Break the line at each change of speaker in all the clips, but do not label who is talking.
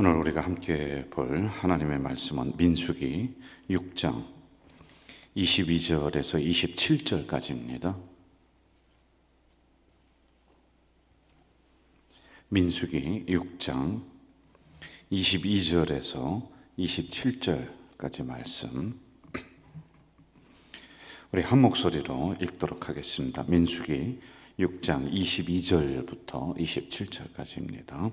오늘 우리가 함께 볼 하나님의 말씀은 민수기 6장 22절에서 27절까지입니다. 민수기 6장 22절에서 27절까지 말씀 우리 한 목소리로 읽도록 하겠습니다. 민수기 6장 22절부터 27절까지입니다.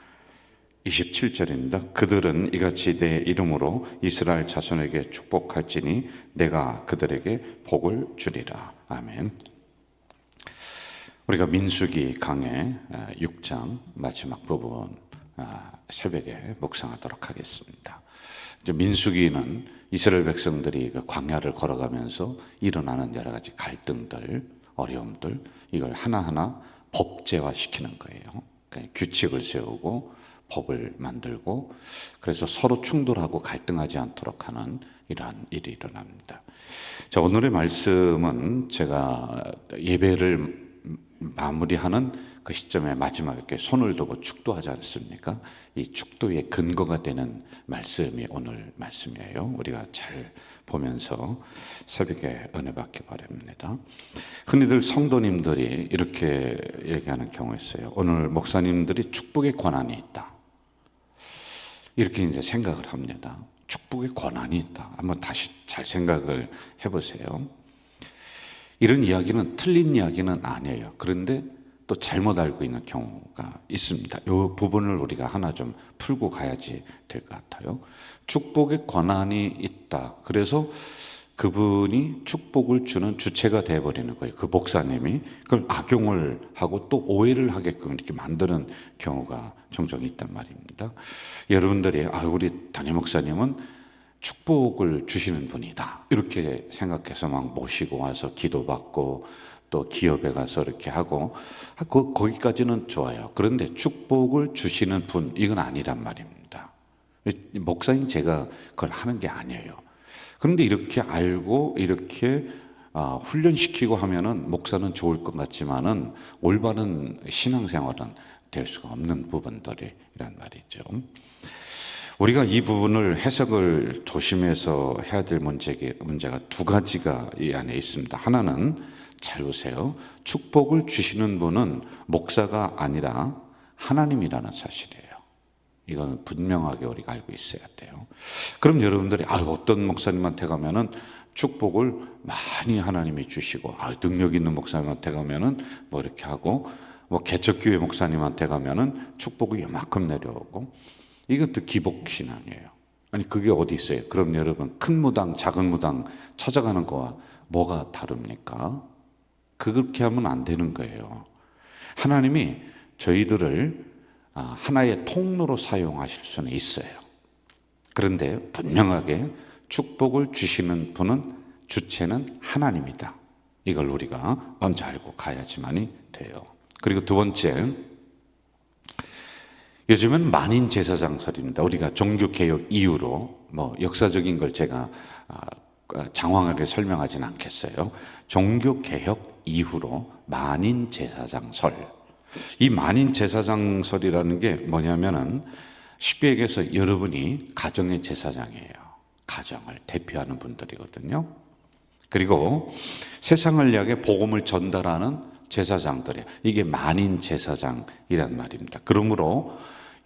27절입니다. 그들은 이같이 내 이름으로 이스라엘 자손에게 축복할지니 내가 그들에게 복을 주리라. 아멘. 우리가 민수기 강의 6장 마지막 부분 아, 새벽에 묵상하도록 하겠습니다. 민수기는 이스라엘 백성들이 그 광야를 걸어가면서 일어나는 여러 가지 갈등들, 어려움들 이걸 하나하나 법제화 시키는 거예요. 그러니까 규칙을 세우고 법을 만들고 그래서 서로 충돌하고 갈등하지 않도록 하는 이러한 일이 일어납니다. 자, 오늘의 말씀은 제가 예배를 마무리하는 그 시점에 마지막에 이렇게 손을 두고 축도하지 않습니까? 이 축도의 근거가 되는 말씀이 오늘 말씀이에요. 우리가 잘 보면서 새벽에 은혜 받기 바랍니다. 흔히들 성도님들이 이렇게 얘기하는 경우 있어요. 오늘 목사님들이 축복의 권한이 있다. 이렇게 이제 생각을 합니다. 축복의 권한이 있다. 한번 다시 잘 생각을 해보세요. 이런 이야기는 틀린 이야기는 아니에요. 그런데 또 잘못 알고 있는 경우가 있습니다. 이 부분을 우리가 하나 좀 풀고 가야지 될 것 같아요. 축복의 권한이 있다. 그래서 그분이 축복을 주는 주체가 되어버리는 거예요. 그 목사님이 그걸 악용을 하고 또 오해를 하게끔 이렇게 만드는 경우가 종종 있단 말입니다. 여러분들이 아 우리 담임 목사님은 축복을 주시는 분이다 이렇게 생각해서 막 모시고 와서 기도받고 또 기업에 가서 이렇게 하고 아, 그 거기까지는 좋아요. 그런데 축복을 주시는 분 이건 아니란 말입니다. 목사님 제가 그걸 하는 게 아니에요. 그런데 이렇게 알고 이렇게 아, 훈련시키고 하면은 목사는 좋을 것 같지만은 올바른 신앙생활은 될 수가 없는 부분들이란 말이죠. 우리가 이 부분을 해석을 조심해서 해야 될 문제가, 문제가 두 가지가 이 안에 있습니다. 하나는 잘 보세요. 축복을 주시는 분은 목사가 아니라 하나님이라는 사실이에요. 이건 분명하게 우리가 알고 있어야 돼요. 그럼 여러분들이 아, 어떤 목사님한테 가면은 축복을 많이 하나님이 주시고 아, 능력 있는 목사님한테 가면은 뭐 이렇게 하고 뭐 개척교회 목사님한테 가면은 축복이 요만큼 내려오고 이것도 기복 신앙이에요. 아니 그게 어디 있어요? 그럼 여러분 큰 무당, 작은 무당 찾아가는 거와 뭐가 다릅니까? 그렇게 하면 안 되는 거예요. 하나님이 저희들을 아, 하나의 통로로 사용하실 수는 있어요. 그런데 분명하게 축복을 주시는 분은 주체는 하나님이다. 이걸 우리가 먼저 알고 가야지만이 돼요. 그리고 두 번째, 요즘은 만인 제사장설입니다. 우리가 종교 개혁 이후로 뭐 역사적인 걸 제가 아, 장황하게 설명하지는 않겠어요. 종교 개혁 이후로 만인 제사장설 이 만인 제사장설이라는 게 뭐냐면은 쉽게 얘기해서 여러분이 가정의 제사장이에요. 가정을 대표하는 분들이거든요. 그리고 세상을 향해 복음을 전달하는 제사장들이에요. 이게 만인 제사장이란 말입니다. 그러므로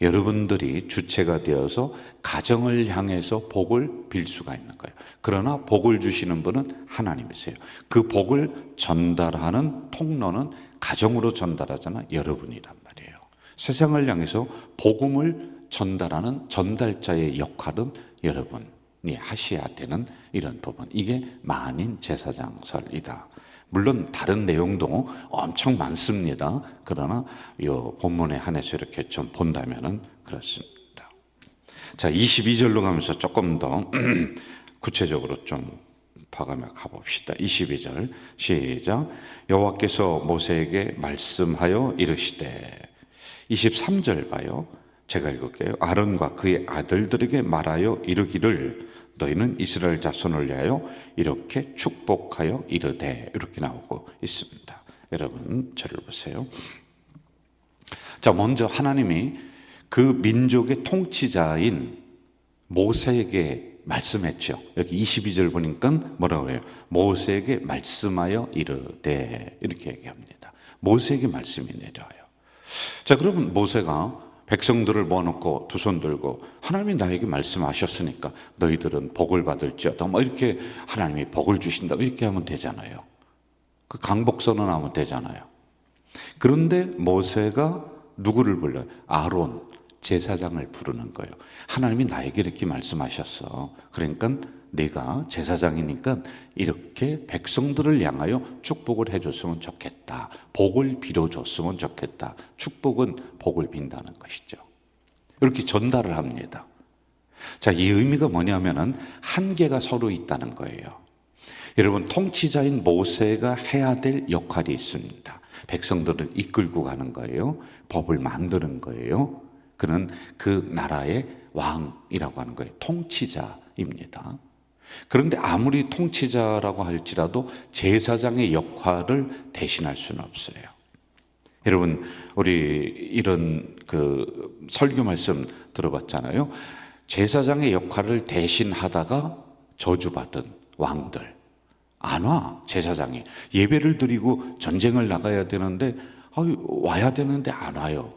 여러분들이 주체가 되어서 가정을 향해서 복을 빌 수가 있는 거예요. 그러나 복을 주시는 분은 하나님이세요. 그 복을 전달하는 통로는 가정으로 전달하잖아 여러분이란 말이에요. 세상을 향해서 복음을 전달하는 전달자의 역할은 여러분이 하셔야 되는 이런 부분. 이게 만인 제사장설이다. 물론 다른 내용도 엄청 많습니다. 그러나 이 본문에 한해서 이렇게 좀 본다면은 그렇습니다. 자, 22절로 가면서 조금 더 구체적으로 좀 봐가며 가봅시다. 22절 시작. 여호와께서 모세에게 말씀하여 이르시되 23절 봐요. 제가 읽을게요. 아론과 그의 아들들에게 말하여 이르기를 너희는 이스라엘 자손을 위하여 이렇게 축복하여 이르되 이렇게 나오고 있습니다. 여러분 저를 보세요. 자 먼저 하나님이 그 민족의 통치자인 모세에게 말씀했죠. 여기 22절 보니까 뭐라고 그래요? 모세에게 말씀하여 이르되 이렇게 얘기합니다. 모세에게 말씀이 내려와요. 자, 그러면 모세가 백성들을 모아놓고 두 손 들고 하나님이 나에게 말씀하셨으니까 너희들은 복을 받을지어다. 뭐 이렇게 하나님이 복을 주신다. 이렇게 하면 되잖아요. 그 강복선언 하면 되잖아요. 그런데 모세가 누구를 불러요? 아론, 제사장을 부르는 거예요. 하나님이 나에게 이렇게 말씀하셨어. 그러니까 내가 제사장이니까 이렇게 백성들을 향하여 축복을 해줬으면 좋겠다. 복을 빌어줬으면 좋겠다. 축복은 복을 빈다는 것이죠. 이렇게 전달을 합니다. 자, 이 의미가 뭐냐면은 한계가 서로 있다는 거예요. 여러분, 통치자인 모세가 해야 될 역할이 있습니다. 백성들을 이끌고 가는 거예요. 법을 만드는 거예요. 그는 그 나라의 왕이라고 하는 거예요. 통치자입니다. 그런데 아무리 통치자라고 할지라도 제사장의 역할을 대신할 수는 없어요. 여러분, 우리 이런 그 설교 말씀 들어봤잖아요. 제사장의 역할을 대신하다가 저주받은 왕들. 안 와, 제사장이. 예배를 드리고 전쟁을 나가야 되는데, 와야 되는데 안 와요.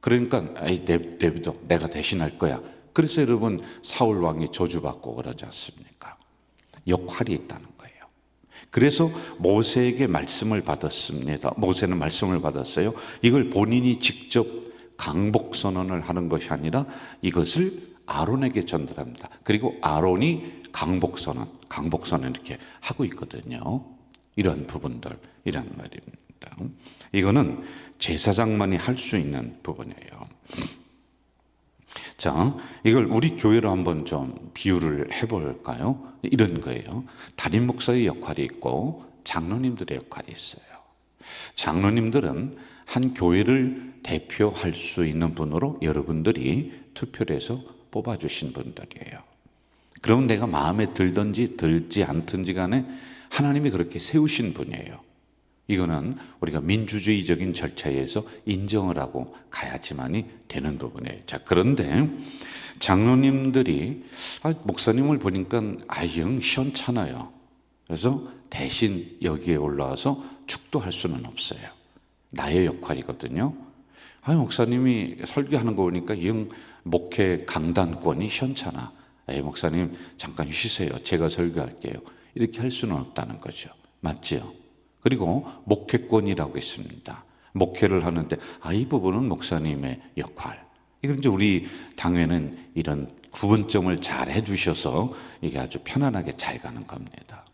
그러니까, 아이, 내비도 내가 대신할 거야. 그래서 여러분, 사울 왕이 저주받고 그러지 않습니까? 역할이 있다는 거예요. 그래서 모세에게 말씀을 받았습니다. 모세는 말씀을 받았어요. 이걸 본인이 직접 강복 선언을 하는 것이 아니라 이것을 아론에게 전달합니다. 그리고 아론이 강복 선언, 강복 선언 이렇게 하고 있거든요. 이런 부분들, 이란 말입니다. 이거는 제사장만이 할 수 있는 부분이에요. 자, 이걸 우리 교회로 한번 좀 비유를 해볼까요? 이런 거예요. 담임 목사의 역할이 있고 장로님들의 역할이 있어요. 장로님들은 한 교회를 대표할 수 있는 분으로 여러분들이 투표를 해서 뽑아주신 분들이에요. 그럼 내가 마음에 들든지 들지 않든지 간에 하나님이 그렇게 세우신 분이에요. 이거는 우리가 민주주의적인 절차에 의해서 인정을 하고 가야지만이 되는 부분이에요. 자, 그런데 장로님들이 아, 목사님을 보니까 아영 시원찮아요. 그래서 대신 여기에 올라와서 축도할 수는 없어요. 나의 역할이거든요. 아, 목사님이 설교하는 거 보니까 영 목회 강단권이 시원찮아. 에 목사님 잠깐 쉬세요. 제가 설교할게요. 이렇게 할 수는 없다는 거죠. 맞지요? 그리고 목회권이라고 있습니다. 목회를 하는데 아, 이 부분은 목사님의 역할. 이건 이제 우리 당회는 이런 구분점을 잘 해주셔서 이게 아주 편안하게 잘 가는 겁니다.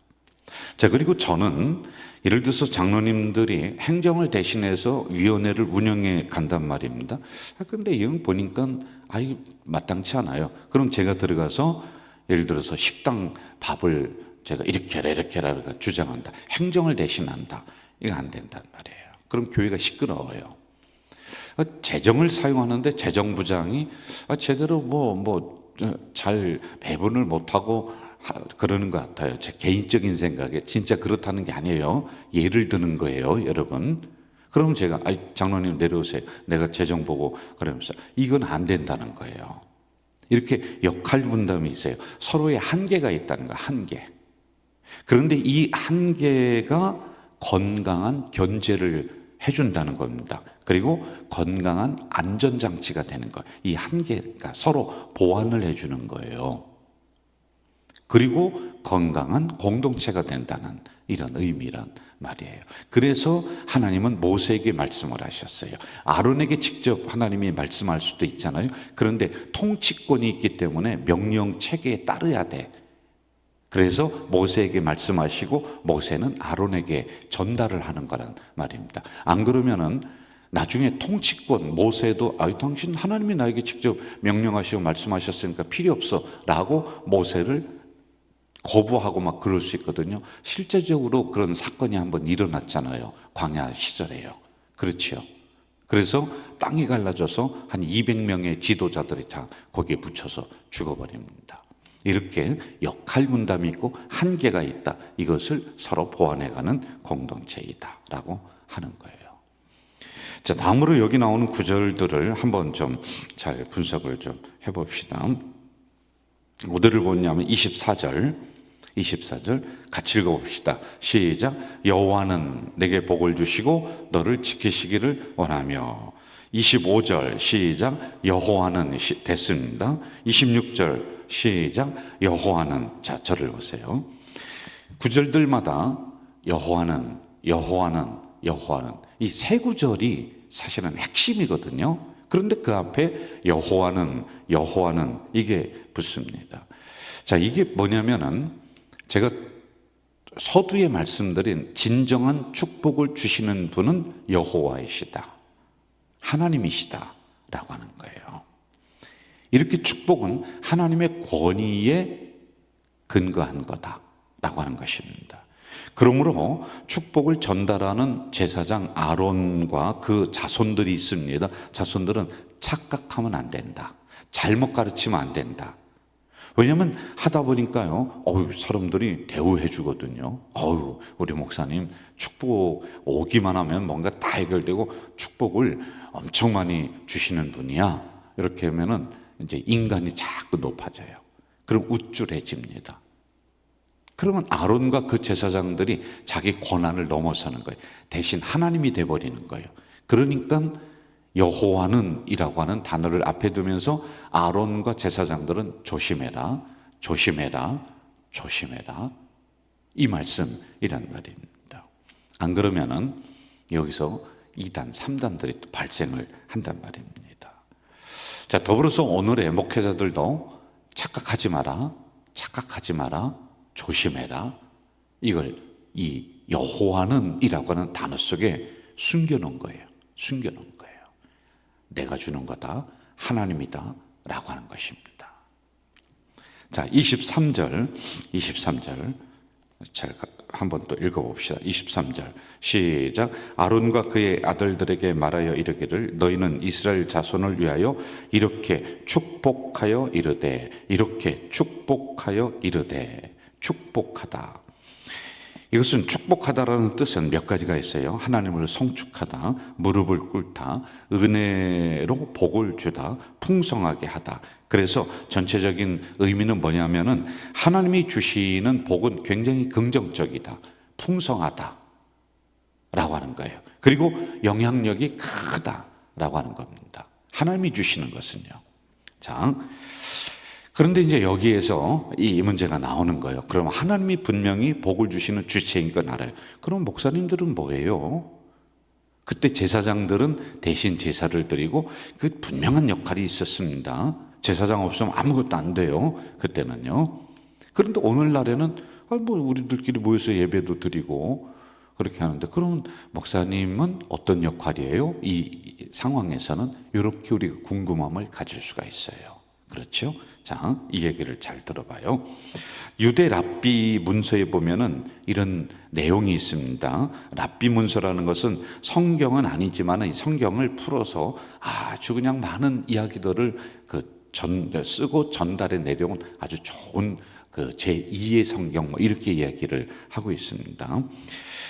자, 그리고 저는 예를 들어서 장로님들이 행정을 대신해서 위원회를 운영해 간단 말입니다. 아, 근데 이건 보니까 아이 마땅치 않아요. 그럼 제가 들어가서 예를 들어서 식당 밥을 제가 이렇게 해라 이렇게 해라 주장한다. 행정을 대신한다. 이거 안 된단 말이에요. 그럼 교회가 시끄러워요. 어, 재정을 사용하는데 재정부장이 아, 제대로 뭐 뭐 잘 배분을 못하고 그러는 것 같아요. 제 개인적인 생각에 진짜 그렇다는 게 아니에요. 예를 드는 거예요, 여러분. 그럼 제가 아 장로님 내려오세요. 내가 재정 보고 그러면서 이건 안 된다는 거예요. 이렇게 역할 분담이 있어요. 서로의 한계가 있다는 거 한계. 그런데 이 한계가 건강한 견제를 해준다는 겁니다. 그리고 건강한 안전장치가 되는 거. 이 한계가 서로 보완을 해주는 거예요. 그리고 건강한 공동체가 된다는 이런 의미란 말이에요. 그래서 하나님은 모세에게 말씀을 하셨어요. 아론에게 직접 하나님이 말씀할 수도 있잖아요. 그런데 통치권이 있기 때문에 명령 체계에 따라야 돼. 그래서 모세에게 말씀하시고 모세는 아론에게 전달을 하는 거란 말입니다. 안 그러면은 나중에 통치권 모세도 아 당신 하나님이 나에게 직접 명령하시고 말씀하셨으니까 필요 없어라고 모세를 거부하고 막 그럴 수 있거든요. 실제적으로 그런 사건이 한번 일어났잖아요. 광야 시절에요. 그렇지요. 그래서 땅이 갈라져서 한 200명의 지도자들이 다 거기에 붙여서 죽어버립니다. 이렇게 역할 분담이 있고 한계가 있다. 이것을 서로 보완해가는 공동체이다라고 하는 거예요. 자, 다음으로 여기 나오는 구절들을 한번 좀 잘 분석을 좀 해봅시다. 어디를 보냐면 24절, 24절 같이 읽어봅시다. 시작. 여호와는 내게 복을 주시고 너를 지키시기를 원하며 25절 시작. 여호와는 시, 됐습니다. 26절 시작. 여호와는 자 저를 보세요. 구절들마다 여호와는 여호와는 여호와는 이 세 구절이 사실은 핵심이거든요. 그런데 그 앞에 여호와는 여호와는 이게 붙습니다. 자, 이게 뭐냐면은 제가 서두에 말씀드린 진정한 축복을 주시는 분은 여호와이시다. 하나님이시다라고 하는 거예요. 이렇게 축복은 하나님의 권위에 근거한 거다라고 하는 것입니다. 그러므로 축복을 전달하는 제사장 아론과 그 자손들이 있습니다. 자손들은 착각하면 안 된다. 잘못 가르치면 안 된다. 왜냐하면 하다 보니까요, 어유 사람들이 대우해 주거든요. 어유 우리 목사님 축복 오기만 하면 뭔가 다 해결되고 축복을 엄청 많이 주시는 분이야. 이렇게 하면은 이제 인간이 자꾸 높아져요. 그럼 우쭐해집니다. 그러면 아론과 그 제사장들이 자기 권한을 넘어서는 거예요. 대신 하나님이 돼 버리는 거예요. 그러니까 여호와는이라고 하는 단어를 앞에 두면서 아론과 제사장들은 조심해라, 조심해라, 조심해라 이 말씀이란 말입니다. 안 그러면은 여기서 2단, 3단들이 또 발생을 한단 말입니다. 자, 더불어서 오늘의 목회자들도 착각하지 마라, 착각하지 마라, 조심해라. 이걸 이 여호와는 이라고 하는 단어 속에 숨겨놓은 거예요. 숨겨놓은 거예요. 내가 주는 거다. 하나님이다. 라고 하는 것입니다. 자, 23절, 23절. 잘 한번 또 읽어봅시다. 23절. 시작. 아론과 그의 아들들에게 말하여 이르기를 너희는 이스라엘 자손을 위하여 이렇게 축복하여 이르되, 이렇게 축복하여 이르되, 축복하다. 이것은 축복하다라는 뜻은 몇 가지가 있어요. 하나님을 성축하다, 무릎을 꿇다, 은혜로 복을 주다, 풍성하게 하다. 그래서 전체적인 의미는 뭐냐면은 하나님이 주시는 복은 굉장히 긍정적이다, 풍성하다. 라고 하는 거예요. 그리고 영향력이 크다라고 하는 겁니다. 하나님이 주시는 것은요. 자, 그런데 이제 여기에서 이 문제가 나오는 거예요. 그럼 하나님이 분명히 복을 주시는 주체인 건 알아요. 그럼 목사님들은 뭐예요? 그때 제사장들은 대신 제사를 드리고 그 분명한 역할이 있었습니다. 제사장 없으면 아무것도 안 돼요. 그때는요. 그런데 오늘날에는 아, 뭐 우리들끼리 모여서 예배도 드리고 그렇게 하는데 그러면 목사님은 어떤 역할이에요? 이 상황에서는 이렇게 우리가 궁금함을 가질 수가 있어요. 그렇죠? 자, 이 얘기를 잘 들어봐요. 유대 랍비 문서에 보면은 이런 내용이 있습니다. 랍비 문서라는 것은 성경은 아니지만 이 성경을 풀어서 아주 그냥 많은 이야기들을 그 전, 쓰고 전달의 내용은 아주 좋은 그 제2의 성경 뭐 이렇게 이야기를 하고 있습니다.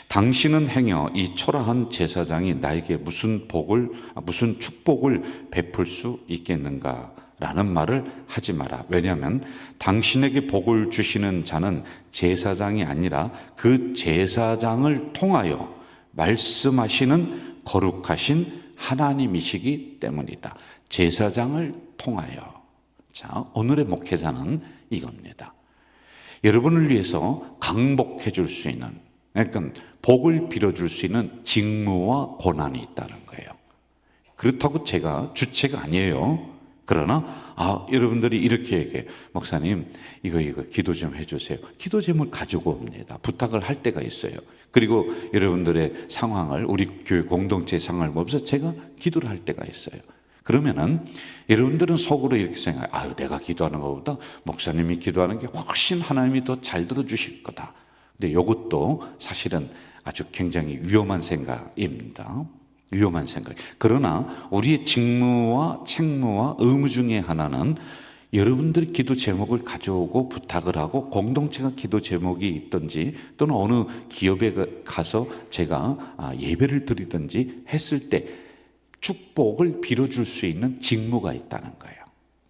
당신은 행여 이 초라한 제사장이 나에게 무슨 복을 무슨 축복을 베풀 수 있겠는가? 라는 말을 하지 마라. 왜냐하면 당신에게 복을 주시는 자는 제사장이 아니라 그 제사장을 통하여 말씀하시는 거룩하신 하나님이시기 때문이다. 제사장을 통하여. 자, 오늘의 목회자는 이겁니다. 여러분을 위해서 강복해 줄 수 있는, 그러니까 복을 빌어줄 수 있는 직무와 권한이 있다는 거예요. 그렇다고 제가 주체가 아니에요. 그러나 아 여러분들이 이렇게 얘기해 목사님 이거 이거 기도 좀 해주세요. 기도 제목을 가지고 옵니다. 부탁을 할 때가 있어요. 그리고 여러분들의 상황을 우리 교회 공동체 상황을 보면서 제가 기도를 할 때가 있어요. 그러면은 여러분들은 속으로 이렇게 생각해요. 아유, 내가 기도하는 것보다 목사님이 기도하는 게 훨씬 하나님이 더 잘 들어주실 거다. 근데 이것도 사실은 아주 굉장히 위험한 생각입니다. 위험한 생각. 그러나 우리의 직무와 책무와 의무 중에 하나는 여러분들이 기도 제목을 가져오고 부탁을 하고 공동체가 기도 제목이 있든지 또는 어느 기업에 가서 제가 아, 예배를 드리든지 했을 때 축복을 빌어줄 수 있는 직무가 있다는 거예요.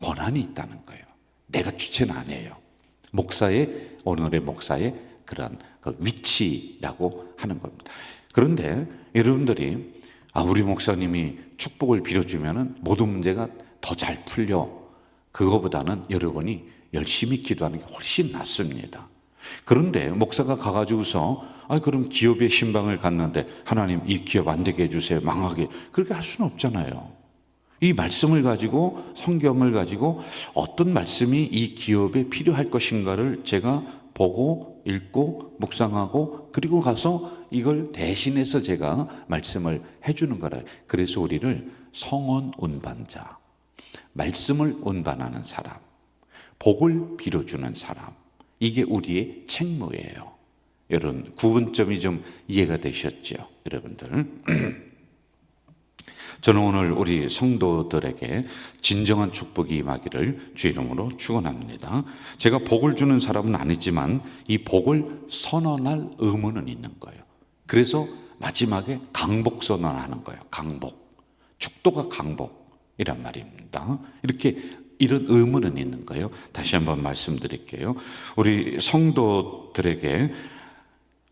권한이 있다는 거예요. 내가 주체는 아니에요. 목사의 오늘의 목사의 그런 그 위치라고 하는 겁니다. 그런데 여러분들이 아 우리 목사님이 축복을 빌어주면은 모든 문제가 더 잘 풀려. 그거보다는 여러분이 열심히 기도하는 게 훨씬 낫습니다. 그런데 목사가 가가지고서 아 그럼 기업의 신방을 갔는데 하나님 이 기업 안 되게 해주세요 망하게 그렇게 할 수는 없잖아요. 이 말씀을 가지고 성경을 가지고 어떤 말씀이 이 기업에 필요할 것인가를 제가 보고 읽고 묵상하고 그리고 가서 이걸 대신해서 제가 말씀을 해주는 거라. 그래서 우리를 성원 운반자, 말씀을 운반하는 사람, 복을 빌어주는 사람. 이게 우리의 책무예요. 여러분 구분점이 좀 이해가 되셨죠, 여러분들. 저는 오늘 우리 성도들에게 진정한 축복이 임하기를 주 이름으로 축원합니다. 제가 복을 주는 사람은 아니지만 이 복을 선언할 의무는 있는 거예요. 그래서 마지막에 강복 선언하는 거예요. 강복. 축도가 강복이란 말입니다. 이렇게 이런 의무는 있는 거예요. 다시 한번 말씀드릴게요. 우리 성도들에게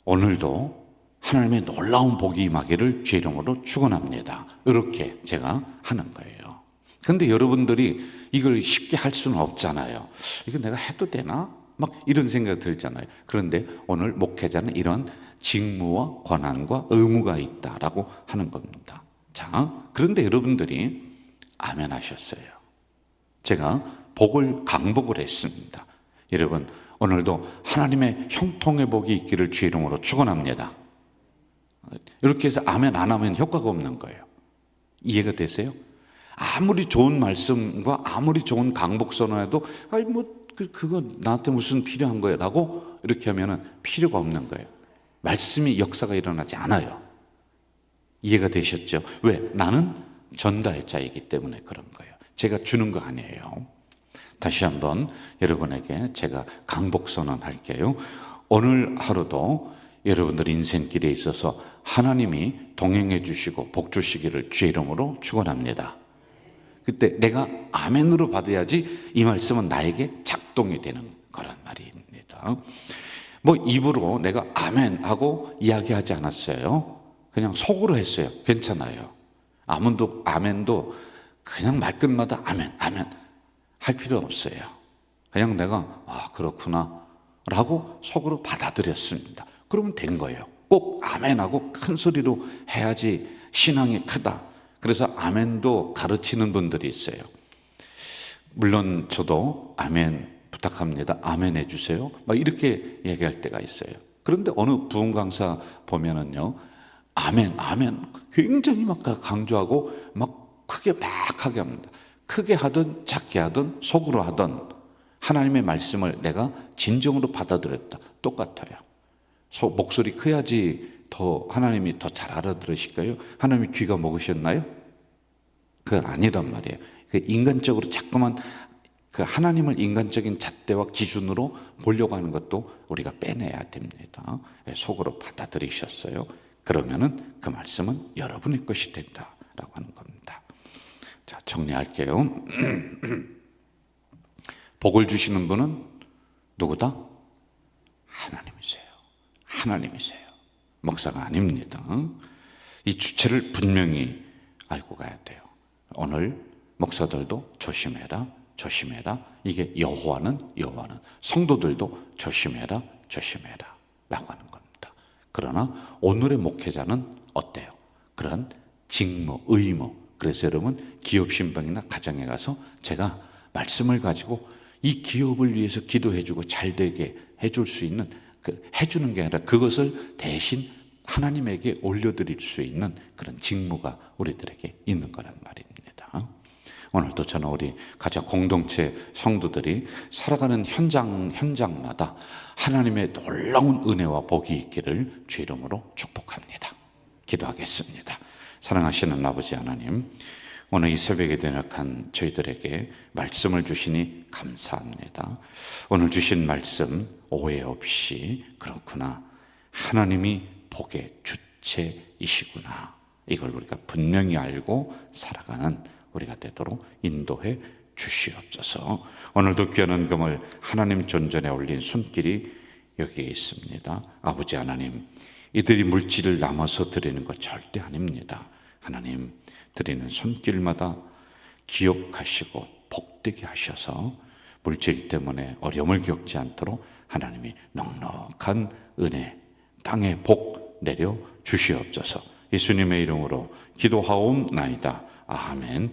오늘도 하나님의 놀라운 복이 임하기를 주 이름으로 축원합니다. 이렇게 제가 하는 거예요. 근데 여러분들이 이걸 쉽게 할 수는 없잖아요. 이거 내가 해도 되나? 막 이런 생각 들잖아요. 그런데 오늘 목회자는 이런 직무와 권한과 의무가 있다라고 하는 겁니다. 자, 그런데 여러분들이 아멘 하셨어요. 제가 복을 강복을 했습니다. 여러분, 오늘도 하나님의 형통의 복이 있기를 주 이름으로 축원합니다. 이렇게 해서 아멘 안 하면 효과가 없는 거예요. 이해가 되세요? 아무리 좋은 말씀과 아무리 좋은 강복 선언해도 아니 뭐 그, 그거 나한테 무슨 필요한 거예요라고 이렇게 하면은 필요가 없는 거예요. 말씀이 역사가 일어나지 않아요. 이해가 되셨죠? 왜? 나는 전달자이기 때문에 그런 거예요. 제가 주는 거 아니에요. 다시 한번 여러분에게 제가 강복 선언할게요. 오늘 하루도 여러분들 인생길에 있어서 하나님이 동행해 주시고 복 주시기를 주의 이름으로 축원합니다. 그때 내가 아멘으로 받아야지 이 말씀은 나에게 작동이 되는 거란 말입니다. 뭐 입으로 내가 아멘 하고 이야기하지 않았어요. 그냥 속으로 했어요. 괜찮아요. 아멘도 아멘도 그냥 말끝마다 아멘 아멘 할 필요 없어요. 그냥 내가 아 그렇구나 라고 속으로 받아들였습니다. 그러면 된 거예요. 꼭 아멘하고 큰 소리로 해야지 신앙이 크다. 그래서 아멘도 가르치는 분들이 있어요. 물론 저도 아멘 부탁합니다. 아멘 해주세요. 막 이렇게 얘기할 때가 있어요. 그런데 어느 부흥 강사 보면은요, 아멘, 아멘 굉장히 막 강조하고 막 크게 막 하게 합니다. 크게 하든 작게 하든 속으로 하든 하나님의 말씀을 내가 진정으로 받아들였다. 똑같아요. 목소리 커야지 더 하나님이 더 잘 알아들으실까요? 하나님이 귀가 먹으셨나요? 그건 아니란 말이에요. 그 인간적으로 자꾸만 그 하나님을 인간적인 잣대와 기준으로 보려고 하는 것도 우리가 빼내야 됩니다. 예, 속으로 받아들이셨어요. 그러면은 그 말씀은 여러분의 것이 된다라고 하는 겁니다. 자, 정리할게요. 복을 주시는 분은 누구다? 하나님이세요. 하나님이세요. 목사가 아닙니다. 이 주체를 분명히 알고 가야 돼요. 오늘 목사들도 조심해라, 조심해라. 이게 여호와는 여호와는 성도들도 조심해라, 조심해라. 라고 하는 겁니다. 그러나 오늘의 목회자는 어때요? 그런 직무, 의무. 그래서 여러분 기업 신방이나 가정에 가서 제가 말씀을 가지고 이 기업을 위해서 기도해주고 잘 되게 해줄 수 있는 그 해주는 게 아니라 그것을 대신 하나님에게 올려드릴 수 있는 그런 직무가 우리들에게 있는 거란 말입니다. 오늘도 저는 우리 가족 공동체 성도들이 살아가는 현장 현장마다 하나님의 놀라운 은혜와 복이 있기를 주 이름으로 축복합니다. 기도하겠습니다. 사랑하시는 아버지 하나님, 오늘 이 새벽에 대역한 저희들에게 말씀을 주시니 감사합니다. 오늘 주신 말씀 오해 없이 그렇구나. 하나님이 복의 주체이시구나. 이걸 우리가 분명히 알고 살아가는 우리가 되도록 인도해 주시옵소서. 오늘도 귀한 은금을 하나님 존전에 올린 손길이 여기에 있습니다. 아버지 하나님, 이들이 물질을 남아서 드리는 것 절대 아닙니다. 하나님, 드리는 손길마다 기억하시고 복되게 하셔서 물질 때문에 어려움을 겪지 않도록 하나님이 넉넉한 은혜, 땅에 복 내려 주시옵소서. 예수님의 이름으로 기도하옵나이다. 아멘.